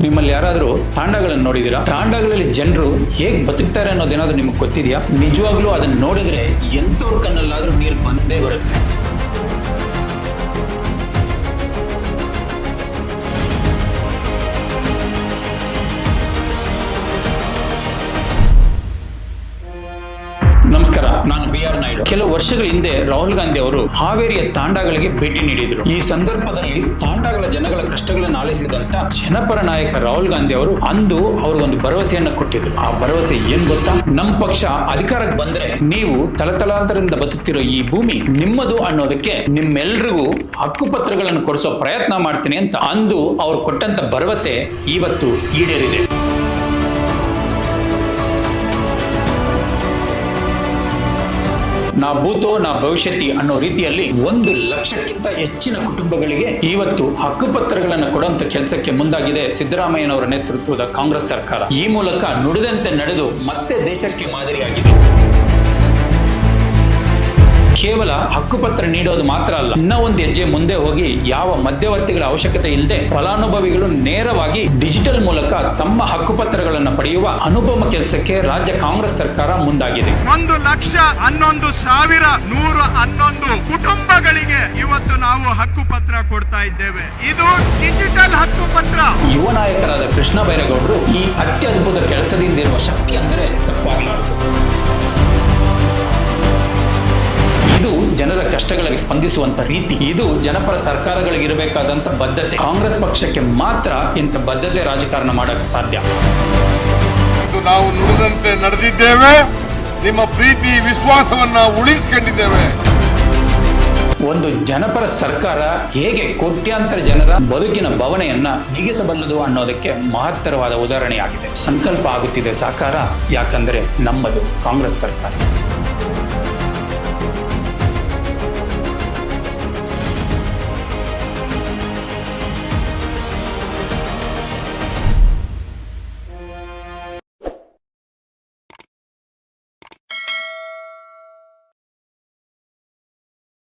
ನಿಮ್ಮಲ್ಲಿ ಯಾರಾದರೂ ತಾಂಡಗಳನ್ನು ನೋಡಿದೀರಾ ತಾಂಡಗಳಲ್ಲಿ ಜನರು ಹೇಗ್ ಬದುಕ್ತಾರೆ ಅನ್ನೋದೇನಾದ್ರೂ ನಿಮಗೆ ಗೊತ್ತಿದೆಯಾ? ನಿಜವಾಗ್ಲೂ ಅದನ್ನ ನೋಡಿದ್ರೆ ಎಂತವ್ರ ಕಣ್ಣಲ್ಲಾದ್ರೂ ನೀರು ಬಂದೇ ಬರುತ್ತೆ. ಆರ್ ನಾಯ್ಡು ಕೆಲವು ವರ್ಷಗಳ ಹಿಂದೆ ರಾಹುಲ್ ಗಾಂಧಿ ಅವರು ಹಾವೇರಿಯ ತಾಂಡಾಗಳಿಗೆ ಭೇಟಿ ನೀಡಿದರು. ಈ ಸಂದರ್ಭದಲ್ಲಿ ತಾಂಡಾಗಳ ಜನಗಳ ಕಷ್ಟಗಳನ್ನು ಆಲಿಸಿದಂತ ಜನಪರ ನಾಯಕ ರಾಹುಲ್ ಗಾಂಧಿ ಅವರು ಅಂದು ಅವ್ರಿಗೊಂದು ಭರವಸೆಯನ್ನ ಕೊಟ್ಟಿದ್ರು. ಆ ಭರವಸೆ ಏನ್ ಗೊತ್ತಾ? ನಮ್ಮ ಪಕ್ಷ ಅಧಿಕಾರಕ್ಕೆ ಬಂದ್ರೆ ನೀವು ತಲತಲಾಂತರದಿಂದ ಬದುಕ್ತಿರೋ ಈ ಭೂಮಿ ನಿಮ್ಮದು ಅನ್ನೋದಕ್ಕೆ ನಿಮ್ಮೆಲ್ರಿಗೂ ಹಕ್ಕುಪತ್ರಗಳನ್ನು ಕೊಡಿಸೋ ಪ್ರಯತ್ನ ಮಾಡ್ತೀನಿ ಅಂತ ಅಂದು ಅವ್ರು ಕೊಟ್ಟಂತ ಭರವಸೆ ಇವತ್ತು ಈಡೇರಿದೆ. ನಾ ಭೂತೋ, ನಾ ಭವಿಷ್ಯತಿ ಅನ್ನೋ ರೀತಿಯಲ್ಲಿ ಒಂದು ಲಕ್ಷಕ್ಕಿಂತ ಹೆಚ್ಚಿನ ಕುಟುಂಬಗಳಿಗೆ ಇವತ್ತು ಹಕ್ಕುಪತ್ರಗಳನ್ನು ಕೊಡುವಂತ ಕೆಲಸಕ್ಕೆ ಮುಂದಾಗಿದೆ ಸಿದ್ದರಾಮಯ್ಯನವರ ನೇತೃತ್ವದ ಕಾಂಗ್ರೆಸ್ ಸರ್ಕಾರ. ಈ ಮೂಲಕ ನುಡಿದಂತೆ ನಡೆದು ಮತ್ತೆ ದೇಶಕ್ಕೆ ಮಾದರಿಯಾಗಿದೆ. ಕೇವಲ ಹಕ್ಕುಪತ್ರ ನೀಡೋದು ಮಾತ್ರ ಅಲ್ಲ ಇನ್ನ ಒಂದು ಹೆಜ್ಜೆ ಮುಂದೆ ಹೋಗಿ ಯಾವ ಮಧ್ಯವರ್ತಿಗಳ ಅವಶ್ಯಕತೆ ಇಲ್ಲದೆ ಫಲಾನುಭವಿಗಳು ನೇರವಾಗಿ ಡಿಜಿಟಲ್ ಮೂಲಕ ತಮ್ಮ ಹಕ್ಕುಪತ್ರಗಳನ್ನು ಪಡೆಯುವ ಅನುಪಮ ಕೆಲಸಕ್ಕೆ ರಾಜ್ಯ ಕಾಂಗ್ರೆಸ್ ಸರ್ಕಾರ ಮುಂದಾಗಿದೆ. ಒಂದು ಲಕ್ಷ ಹನ್ನೊಂದು ಸಾವಿರ ನೂರ ಹನ್ನೊಂದು ಕುಟುಂಬಗಳಿಗೆ ಇವತ್ತು ನಾವು ಹಕ್ಕುಪತ್ರ ಕೊಡ್ತಾ ಇದ್ದೇವೆ. ಇದು ಡಿಜಿಟಲ್ ಹಕ್ಕುಪತ್ರ. ಯುವ ನಾಯಕರಾದ ಕೃಷ್ಣ ಬೈರೇಗೌಡರು ಈ ಅತ್ಯದ್ಭುತ ಕೆಲಸದಿಂದ ಇರುವ ಶಕ್ತಿ ಅಂದರೆ ತಪ್ಪಾಗಲಾರದು ಕಷ್ಟಗಳಿಗೆ ಸ್ಪಂದಿಸುವಂತ ರೀತಿ. ಇದು ಜನಪರ ಸರ್ಕಾರಗಳಿಗೆ ಇರಬೇಕಾದಂತ ಬದ್ಧತೆ. ಕಾಂಗ್ರೆಸ್ ಪಕ್ಷಕ್ಕೆ ಮಾತ್ರ ಇಂಥ ಬದ್ಧತೆ ರಾಜಕಾರಣ ಮಾಡಕ್ಕೆ ಸಾಧ್ಯ. ನಾವು ನುಡಿದಂತೆ ನಡೆದಿದ್ದೇವೆ. ನಿಮ್ಮ ಪ್ರೀತಿ ವಿಶ್ವಾಸವನ್ನ ಉಳಿಸಿಕೊಂಡಿದ್ದೇವೆ. ಒಂದು ಜನಪರ ಸರ್ಕಾರ ಹೇಗೆ ಕೋಟ್ಯಾಂತರ ಜನರ ಬದುಕಿನ ಭವನೆಯನ್ನ ನೀಗಿಸಬಲ್ಲದು ಅನ್ನೋದಕ್ಕೆ ಮಹತ್ತರವಾದ ಉದಾಹರಣೆಯಾಗಿದೆ. ಸಂಕಲ್ಪ ಆಗುತ್ತಿದೆ ಸಾಕಾರ ಯಾಕಂದ್ರೆ ನಮ್ಮದು ಕಾಂಗ್ರೆಸ್ ಸರ್ಕಾರ.